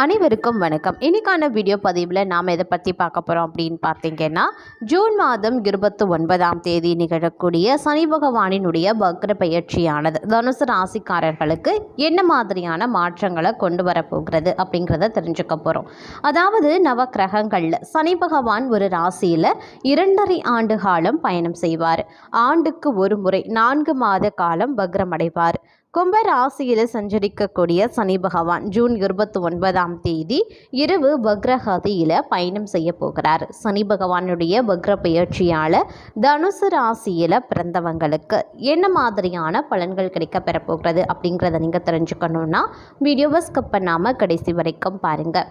அனைவருக்கும் வணக்கம். இன்னைக்கான வீடியோ பதிவில் நாம் எதை பற்றி பார்க்க போகிறோம் அப்படின்னு பார்த்தீங்கன்னா ஜூன் மாதம் இருபத்தி ஒன்பதாம் தேதி நிகழக்கூடிய சனி பகவானினுடைய வக்ர பயிற்சியானது தனுசு ராசிக்காரர்களுக்கு என்ன மாதிரியான மாற்றங்களை கொண்டு வரப்போகிறது அப்படிங்கிறத தெரிஞ்சுக்க போகிறோம் அதாவது நவ கிரகங்களில் சனி பகவான் ஒரு ராசியில் இரண்டரை ஆண்டு காலம் பயணம் செய்வார். ஆண்டுக்கு ஒரு முறை நான்கு மாத காலம் வக்ரமடைவார். கும்ப ராசியில் சஞ்சரிக்கக்கூடிய சனி பகவான் ஜூன் இருபத்தி ஒன்பதாம் தேதி இரவு வக்ரகதியில் பயணம் செய்ய போகிறார். சனி பகவானுடைய வக்ர பயிற்சியால் தனுசு ராசியில் பிறந்தவங்களுக்கு என்ன மாதிரியான பலன்கள் கிடைக்க பெறப்போகிறது அப்படிங்கிறத நீங்கள் தெரிஞ்சுக்கணுன்னா வீடியோவை ஸ்கிப் பண்ணாமல் கடைசி வரைக்கும் பாருங்கள்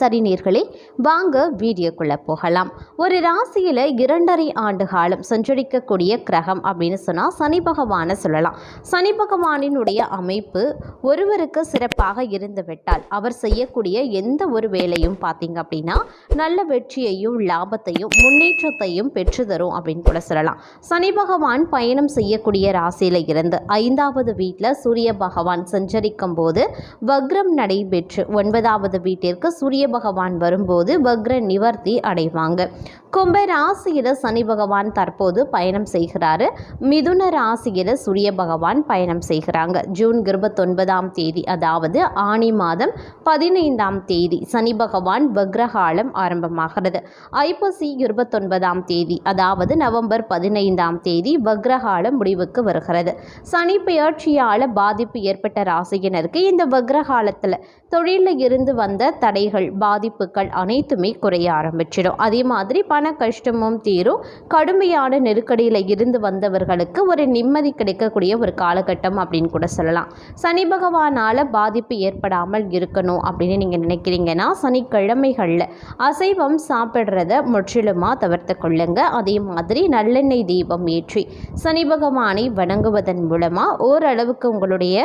சரி நேர்களே வாங்க வீடியோக்குள்ளே போகலாம். ஒரு ராசியில் இரண்டரை ஆண்டு காலம் சஞ்சரிக்கக்கூடிய கிரகம் அப்படின்னு சொன்னால் சனி பகவானை சொல்லலாம். சனி பகவானினுடைய அமைப்பு ஒருவருக்கு சிறப்பாக இருந்துவிட்டால் அவர் செய்யக்கூடிய எந்த ஒரு வேலையும் பார்த்தீங்க அப்படின்னா நல்ல வெற்றியையும் லாபத்தையும் முன்னேற்றத்தையும் பெற்று தரும் அப்படின்னு கூட சொல்லலாம். சனி பகவான் பயணம் செய்யக்கூடிய ராசியில் இருந்து ஐந்தாவது வீட்டில் சூரிய பகவான் சஞ்சரிக்கும் போது வக்ரம் நடைபெற்று ஒன்பதாவது வீட்டிற்கு சூரிய பகவான் வரும்போது வக்ர நிவர்த்தி அடைவாங்க. கும்ப ராசியில் சனி பகவான் தற்போது பயணம் செய்கிறாரு. மிதுன ராசியில் சூரிய பகவான் பயணம் செய்கிறாங்க. ஜூன் இருபத்தொன்பதாம் தேதி அதாவது ஆணி மாதம் பதினைந்தாம் தேதி சனி பகவான் வக்ரகாலம் ஆரம்பமாகிறது. ஐப்பசி இருபத்தொன்பதாம் தேதி அதாவது நவம்பர் பதினைந்தாம் தேதி வக்ரகாலம் முடிவுக்கு வருகிறது. சனி பெயர்ச்சியால் பாதிப்பு ஏற்பட்ட ராசியினருக்கு இந்த வக்ரகாலத்தில் தொழிலில் இருந்து வந்த தடைகள் பாதிப்புகள் அனைத்துமே குறைய ஆரம்பிச்சிடும். அதே மாதிரி பண கஷ்டமும் தீரும். கடுமையான நெருக்கடியில் இருந்து வந்தவர்களுக்கு ஒரு நிம்மதி கிடைக்கக்கூடிய ஒரு காலகட்டம் அப்படின்னு கூட சொல்லலாம். சனி பகவானால் பாதிப்பு ஏற்படாமல் இருக்கணும் அப்படின்னு நீங்கள் நினைக்கிறீங்கன்னா சனிக்கிழமைகளில் அசைவம் சாப்பிட்றத முற்றிலுமாக தவிர்த்து கொள்ளுங்க. அதே மாதிரி நல்லெண்ணெய் தீபம் ஏற்றி சனி பகவானை வணங்குவதன் மூலமாக ஓரளவுக்கு உங்களுடைய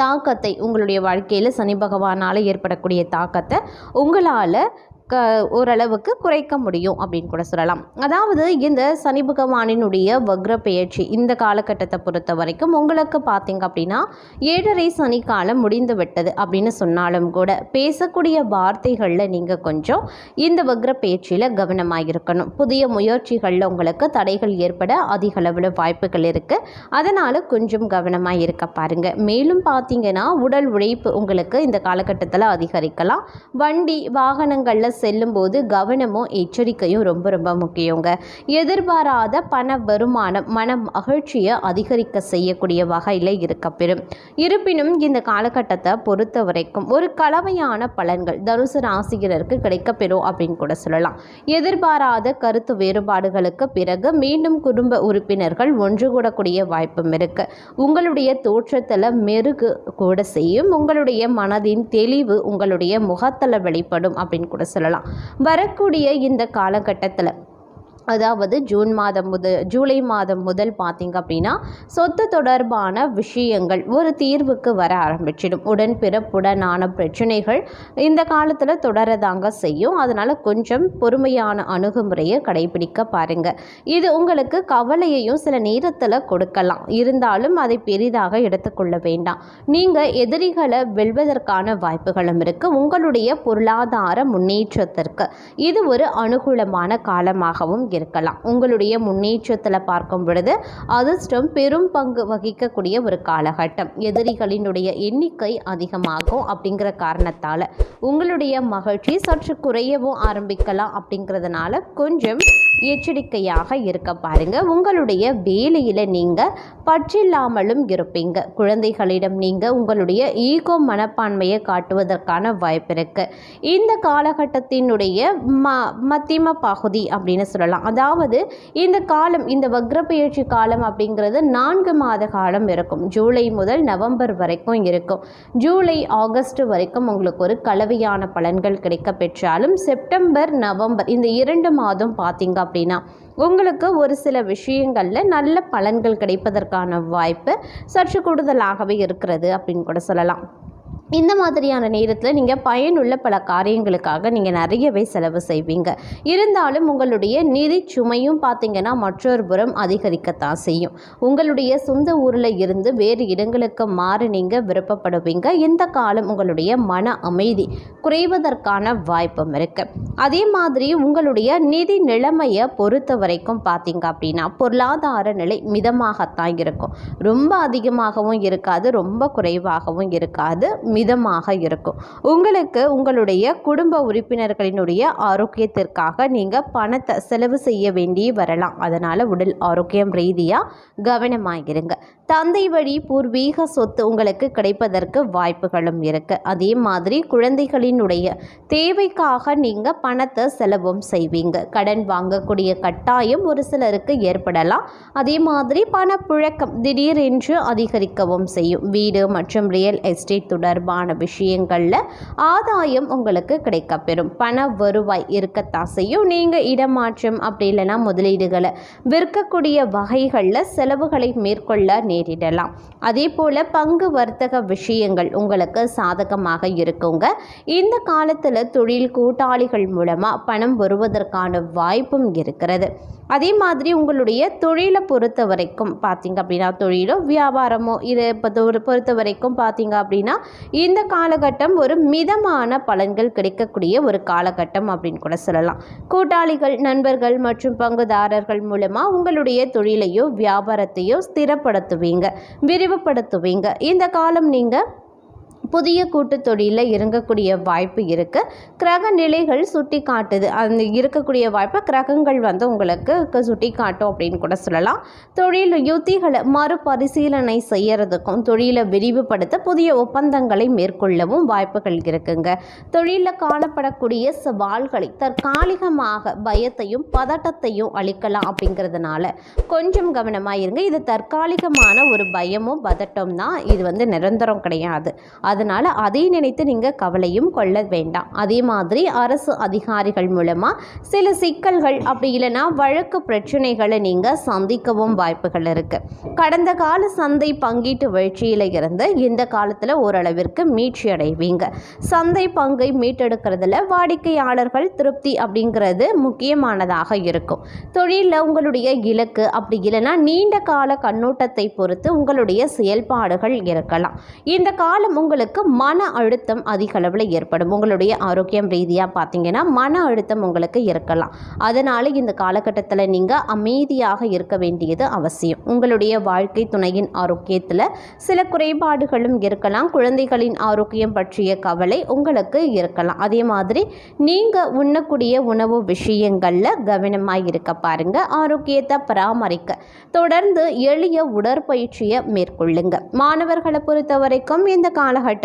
தாக்கத்தை உங்களுடைய வாழ்க்கையில் சனி பகவானால் ஏற்படக்கூடிய தாக்கத்தை உங்களால் க ஓரளவுக்கு குறைக்க முடியும் அப்படின்னு கூட சொல்லலாம். அதாவது இந்த சனி பகவானினுடைய வக்ர பெயர்ச்சி இந்த காலகட்டத்தை பொறுத்த வரைக்கும் உங்களுக்கு பார்த்தீங்க அப்படின்னா ஏழரை சனி காலம் முடிந்து விட்டது அப்படின்னு சொன்னாலும் கூட பேசக்கூடிய வார்த்தைகளில் நீங்கள் கொஞ்சம் இந்த வக்ர பெயர்ச்சியில் கவனமாக இருக்கணும். புதிய முயற்சிகளில் உங்களுக்கு தடைகள் ஏற்பட அதிக அளவில் வாய்ப்புகள் இருக்குது அதனால் கொஞ்சம் கவனமாக இருக்க பாருங்கள் மேலும் பார்த்தீங்கன்னா உடல் உழைப்பு உங்களுக்கு இந்த காலகட்டத்தில் அதிகரிக்கலாம். வண்டி வாகனங்களில் செல்லும்போது கவனமும் எச்சரிக்கையும் ரொம்ப ரொம்ப முக்கியங்க. எதிர்பாராத பண வருமானம் மன மகிழ்ச்சியை அதிகரிக்க செய்யக்கூடிய வகையில் இருக்கப்பெறும் இருப்பினும் இந்த காலகட்டத்தை பொறுத்த வரைக்கும் ஒரு கலவையான பலன்கள் தனுசு ராசிகருக்கு கிடைக்கப்பெறும் அப்படின்னு கூட சொல்லலாம். எதிர்பாராத கருத்து வேறுபாடுகளுக்கு பிறகு மீண்டும் குடும்ப உறுப்பினர்கள் ஒன்று கூடக்கூடிய வாய்ப்பும் இருக்கு. உங்களுடைய தோற்றத்தில் மெருகு கூட செய்யும். உங்களுடைய மனதின் தெளிவு உங்களுடைய முகத்தில் வெளிப்படும் அப்படின்னு கூட சொல்லலாம். வரக்கூடிய இந்த காலகட்டத்தில் அதாவது ஜூன் மாதம் முதல் ஜூலை மாதம் முதல் பார்த்தீங்க அப்படின்னா சொத்து தொடர்பான விஷயங்கள் ஒரு தீர்வுக்கு வர ஆரம்பிச்சிடும். உடன்பிறப்புடனான பிரச்சனைகள் இந்த காலத்தில் தொடரதாங்க செய்யும். அதனால் கொஞ்சம் பொறுமையான அணுகுமுறையை கடைபிடிக்க பாருங்கள் இது உங்களுக்கு கவலையையும் சில நேரத்தில் கொடுக்கலாம். இருந்தாலும் அதை பெரிதாக எடுத்துக்கொள்ள வேண்டாம். நீங்கள் எதிரிகளை வெல்வதற்கான வாய்ப்புகளும் இருக்குது உங்களுடைய பொருளாதார முன்னேற்றத்திற்கு இது ஒரு அனுகூலமான காலமாகவும் இருக்கலாம். உங்களுடைய முன்னேற்றத்தில் பார்க்கும் பொழுது அதிர்ஷ்டம் பெரும் பங்கு வகிக்கக்கூடிய ஒரு காலகட்டம். எதிரிகளினுடைய எண்ணிக்கை அதிகமாகும் அப்படிங்கிற காரணத்தால் உங்களுடைய மகிழ்ச்சி சற்று குறையவும் ஆரம்பிக்கலாம் அப்படிங்கிறதுனால கொஞ்சம் எச்சரிக்கையாக இருக்க பாருங்க. உங்களுடைய வேலையில் நீங்கள் பற்றில்லாமலும் இருப்பீங்க. குழந்தைகளிடம் நீங்கள் உங்களுடைய ஈகோ மனப்பான்மையை காட்டுவதற்கான வாய்ப்பு இருக்குது இந்த காலகட்டத்தினுடைய ம மத்தியம பகுதி அப்படின்னு சொல்லலாம். அதாவது இந்த காலம் இந்த வக்ரப்பயிற்சி காலம் அப்படிங்கிறது நான்கு மாத காலம் இருக்கும். ஜூலை முதல் நவம்பர் வரைக்கும் இருக்கும். ஜூலை ஆகஸ்ட் வரைக்கும் உங்களுக்கு ஒரு கலவையான பலன்கள் கிடைக்க பெற்றாலும் செப்டம்பர் நவம்பர் இந்த இரண்டு மாதம் பார்த்தீங்க அப்படின்னா உங்களுக்கு ஒரு சில விஷயங்களில் நல்ல பலன்கள் கிடைப்பதற்கான வாய்ப்பு சற்று கூடுதலாகவே இருக்கிறது அப்படின்னு கூட சொல்லலாம். இந்த மாதிரியான நேரத்தில் நீங்கள் பயனுள்ள பல காரியங்களுக்காக நீங்கள் நிறையவே செலவு செய்வீங்க. இருந்தாலும் உங்களுடைய நிதி சுமையும் பார்த்தீங்கன்னா மற்றொரு புறம் அதிகரிக்கத்தான் செய்யும். உங்களுடைய சொந்த ஊரில் இருந்து வேறு இடங்களுக்கு மாற நீங்கள் விருப்பப்படுவீங்க. இந்த காலம் உங்களுடைய மன அமைதி குறைவதற்கான வாய்ப்பும் இருக்குது அதே மாதிரி உங்களுடைய நிதி நிலைமையை பொறுத்த வரைக்கும் பார்த்தீங்க அப்படின்னா பொருளாதார நிலை மிதமாகத்தான் இருக்கும். ரொம்ப அதிகமாகவும் இருக்காது ரொம்ப குறைவாகவும் இருக்காது. மிதமாக இருக்கும். உங்களுக்கு உங்களுடைய குடும்ப உறுப்பினர்களினுடைய ஆரோக்கியத்திற்காக நீங்கள் பணத்தை செலவு செய்ய வேண்டி வரலாம். அதனால் உடல் ஆரோக்கியம் ரீதியாக கவனமாகிருங்க தந்தை வழி பூர்வீக சொத்து உங்களுக்கு கிடைப்பதற்கு வாய்ப்புகளும் இருக்குது அதே மாதிரி குழந்தைகளினுடைய தேவைக்காக நீங்கள் பணத்தை செலவும் செய்வீங்க. கடன் வாங்கக்கூடிய கட்டாயம் ஒரு சிலருக்கு ஏற்படலாம். அதே மாதிரி பணப்புழக்கம் திடீரென்று அதிகரிக்கவும் செய்யும். வீடு மற்றும் ரியல் எஸ்டேட் தொடர்பான விஷயங்களில் ஆதாயம் உங்களுக்கு கிடைக்கப்பெறும். பண வருவாய் இருக்கத்தான் செய்யும். நீங்கள் இடமாற்றம் அப்படி இல்லைன்னா முதலீடுகளை விற்கக்கூடிய வகைகளில் செலவுகளை மேற்கொள்ள நேரிடலாம். அதே போல் பங்கு வர்த்தக விஷயங்கள் உங்களுக்கு சாதகமாக இருக்குங்க. இந்த காலத்தில் தொழில் கூட்டாளிகள் மூலமாக பணம் வருவதற்கான வாய்ப்பும் இருக்கிறது. அதே மாதிரி உங்களுடைய தொழிலை பொறுத்த வரைக்கும் பார்த்தீங்க அப்படின்னா தொழிலோ வியாபாரமோ இதை பொறுத்த பொறுத்த வரைக்கும் பார்த்தீங்க அப்படின்னா இந்த காலகட்டம் ஒரு மிதமான பலன்கள் கிடைக்கக்கூடிய ஒரு காலகட்டம் அப்படின்னு கூட சொல்லலாம். கூட்டாளிகள் நண்பர்கள் மற்றும் பங்குதாரர்கள் மூலமாக உங்களுடைய தொழிலையோ வியாபாரத்தையோ ஸ்திரப்படுத்துவீங்க விரிவுபடுத்துவீங்க. இந்த காலம் நீங்கள் புதிய கூட்டுத்தொழிலில் இறங்கக்கூடிய வாய்ப்பு இருக்குது கிரக நிலைகள் சுட்டி காட்டுது. அந்த இருக்கக்கூடிய வாய்ப்பை கிரகங்கள் வந்து உங்களுக்கு சுட்டி காட்டும் அப்படின்னு கூட சொல்லலாம். தொழில் யுத்திகளை மறுபரிசீலனை செய்யறதுக்கும் தொழிலை விரிவுபடுத்த புதிய ஒப்பந்தங்களை மேற்கொள்ளவும் வாய்ப்புகள் இருக்குங்க. தொழிலில் காணப்படக்கூடிய சவால்களை தற்காலிகமாக பயத்தையும் பதட்டத்தையும் அளிக்கலாம் அப்படிங்கிறதுனால கொஞ்சம் கவனமாக இருங்க. இது தற்காலிகமான ஒரு பயமும் பதட்டம் தான் இது வந்து நிரந்தரம் கிடையாது. அது அதனால் அதை நினைத்து நீங்கள் கவலையும் கொள்ள வேண்டாம். அதே மாதிரி அரசு அதிகாரிகள் மூலமாக சில சிக்கல்கள் அப்படி இல்லைன்னா வழக்கு பிரச்சனைகளை நீங்கள் சந்திக்கவும் வாய்ப்புகள் இருக்குது கடந்த கால சந்தை பங்கீட்டு வீழ்ச்சியில் இருந்து இந்த காலத்தில் ஓரளவிற்கு மீட்சி அடைவீங்க. சந்தை பங்கை மீட்டெடுக்கிறதுல வாடிக்கையாளர்கள் திருப்தி அப்படிங்கிறது முக்கியமானதாக இருக்கும். தொழிலில் உங்களுடைய இலக்கு அப்படி இல்லைன்னா நீண்ட கால கண்ணோட்டத்தை பொறுத்து உங்களுடைய செயல்பாடுகள் இருக்கலாம். இந்த காலம் உங்களுக்கு மன அழுத்தம் அதிக அளவில் ஏற்படும். உங்களுடைய ஆரோக்கியம் ரீதியாக பார்த்தீங்கன்னா மன அழுத்தம் உங்களுக்கு இருக்கலாம். அதனால் இந்த காலகட்டத்தில் நீங்கள் அமைதியாக இருக்க வேண்டியது அவசியம். உங்களுடைய வாழ்க்கை துணையின் ஆரோக்கியத்தில் சில குறைபாடுகளும் இருக்கலாம். குழந்தைகளின் ஆரோக்கியம் பற்றிய கவலை உங்களுக்கு இருக்கலாம். அதே மாதிரி நீங்கள் உண்ணக்கூடிய உணவு விஷயங்களில் கவனமாக இருக்க பாருங்க. ஆரோக்கியத்தை பராமரிக்க தொடர்ந்து எளிய உடற்பயிற்சியை மேற்கொள்ளுங்க. மாணவர்களை பொறுத்த வரைக்கும் இந்த காலகட்டம்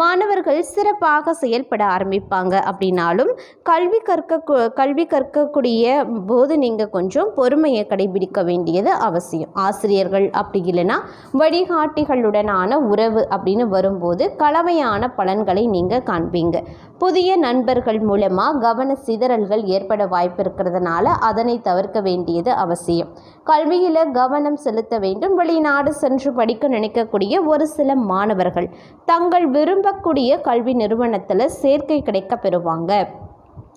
மாணவர்கள் சிறப்பாக செயல்பட ஆரம்பிப்பாங்க அப்படின்னாலும் கல்வி கற்க கல்வி கற்கக்கூடிய போது நீங்கள் கொஞ்சம் பொறுமையை கடைபிடிக்க வேண்டியது அவசியம். ஆசிரியர்கள் அப்படி இல்லைன்னா வழிகாட்டிகளுடனான உறவு அப்படின்னு வரும்போது கலவையான பலன்களை நீங்கள் காண்பீங்க. புதிய நண்பர்கள் மூலமாக கவன சிதறல்கள் ஏற்பட வாய்ப்பு இருக்கிறதுனால அதனை தவிர்க்க வேண்டியது அவசியம். கல்வியில் கவனம் செலுத்த வேண்டும். வெளிநாடு சென்று படிக்க நினைக்கக்கூடிய ஒரு சில மாணவர்கள் தங்கள் விரும்பக்கூடிய கல்வி நிறுவனத்தில் சேர்க்கை கிடைக்க பெறுவாங்க.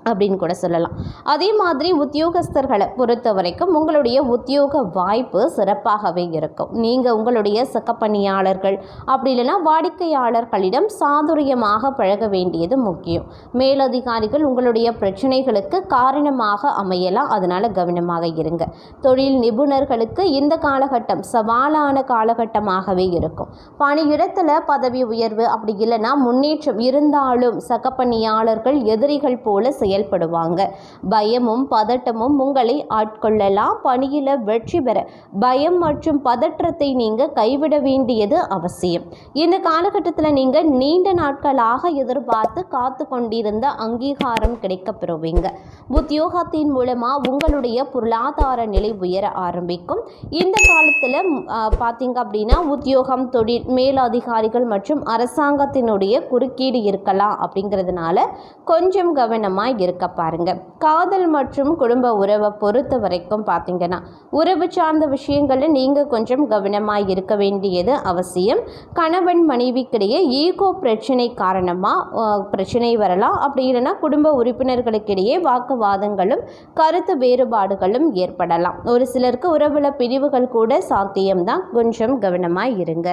அப்படின்னு கூட சொல்லலாம். அதே மாதிரி உத்தியோகஸ்தர்களை பொறுத்த வரைக்கும் உங்களுடைய உத்தியோக வாய்ப்பு சிறப்பாகவே இருக்கும். நீங்கள் உங்களுடைய சக்கப்பணியாளர்கள் அப்படி இல்லைன்னா வாடிக்கையாளர்களிடம் சாதுரியமாக பழக வேண்டியது முக்கியம். மேலதிகாரிகள் உங்களுடைய பிரச்சனைகளுக்கு காரணமாக அமையலாம். அதனால் கவனமாக இருங்க. தொழில் நிபுணர்களுக்கு இந்த காலகட்டம் சவாலான காலகட்டமாகவே இருக்கும். பணியிடத்தில் பதவி உயர்வு அப்படி இல்லைன்னா முன்னேற்றம் இருந்தாலும் சகப்பணியாளர்கள் எதிரிகள் போல செயல்படுவாங்க. பயமும் பதட்டமும் உங்களை ஆட்கொள்ளலாம். பணியில் வெற்றி பெற பயம் மற்றும் பதற்றத்தை நீங்கள் கைவிட வேண்டியது அவசியம். இந்த காலகட்டத்தில் நீங்கள் நீண்ட நாட்களாக எதிர்பார்த்து காத்து கொண்டிருந்த அங்கீகாரம் கிடைக்கப்பெறுவீங்க. உத்தியோகத்தின் மூலமாக உங்களுடைய பொருளாதார நிலை உயர ஆரம்பிக்கும். இந்த காலத்தில் பார்த்தீங்க அப்படின்னா உத்தியோகம் தொழில் மேலதிகாரிகள் மற்றும் அரசாங்கத்தினுடைய குறுக்கீடு இருக்கலாம் அப்படிங்கிறதுனால கொஞ்சம் கவனமாக இருக்க பாருங்க. காதல் மற்றும் குடும்ப உறவை பொறுத்த வரைக்கும் பார்த்தீங்கன்னா உறவு சார்ந்த விஷயங்களில் நீங்கள் கொஞ்சம் கவனமாக இருக்க வேண்டியது அவசியம். கணவன் மனைவிக்கிடையே ஈகோ பிரச்சனை காரணமாக பிரச்சனை வரலாம். அப்படி இல்லைன்னா குடும்ப உறுப்பினர்களுக்கிடையே வாக்குவாதங்களும் கருத்து வேறுபாடுகளும் ஏற்படலாம். ஒரு சிலருக்கு உறவுல பிரிவுகள் கூட சாத்தியம்தான். கொஞ்சம் கவனமாக இருங்க.